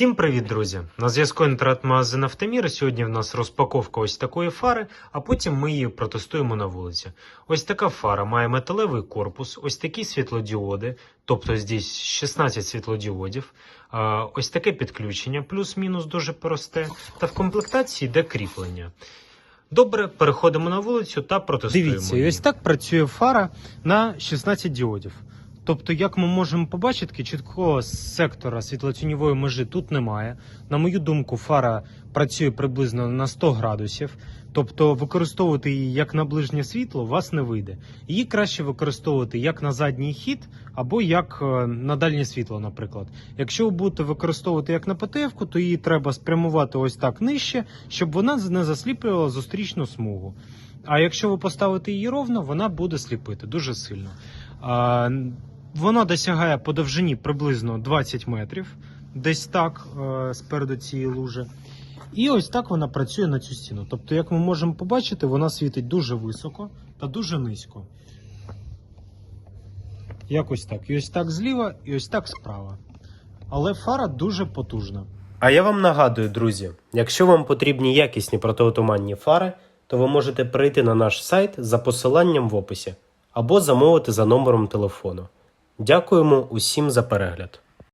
Всім привіт, друзі! На зв'язку інтернет-магазин Автомір. Сьогодні в нас розпаковка ось такої фари, а потім ми її протестуємо на вулиці. Ось така фара має металевий корпус, ось такі світлодіоди, тобто здесь 16 світлодіодів, ось таке підключення, плюс-мінус дуже просте, та в комплектації йде кріплення. Добре, переходимо на вулицю та протестуємо. Дивіться, її. ось так працює фара на 16 діодів. Тобто, як ми можемо побачити, чіткого сектора світлотіньової межі тут немає. На мою думку, фара працює приблизно на 100 градусів. Тобто використовувати її як на ближнє світло у вас не вийде. Її краще використовувати як на задній хід або як е, на дальнє світло, наприклад. Якщо ви будете використовувати як на ПТФ, то її треба спрямувати ось так нижче, щоб вона не засліплювала зустрічну смугу. А якщо ви поставите її ровно, вона буде сліпити дуже сильно. Вона досягає по довжині приблизно 20 метрів, десь так е, спереду цієї лужи. І ось так вона працює на цю стіну. Тобто, як ми можемо побачити, вона світить дуже високо та дуже низько. Якось так. І ось так зліва, і ось так справа. Але фара дуже потужна. А я вам нагадую, друзі, якщо вам потрібні якісні протиотуманні фари, то ви можете перейти на наш сайт за посиланням в описі або замовити за номером телефону. Дякуємо усім за перегляд.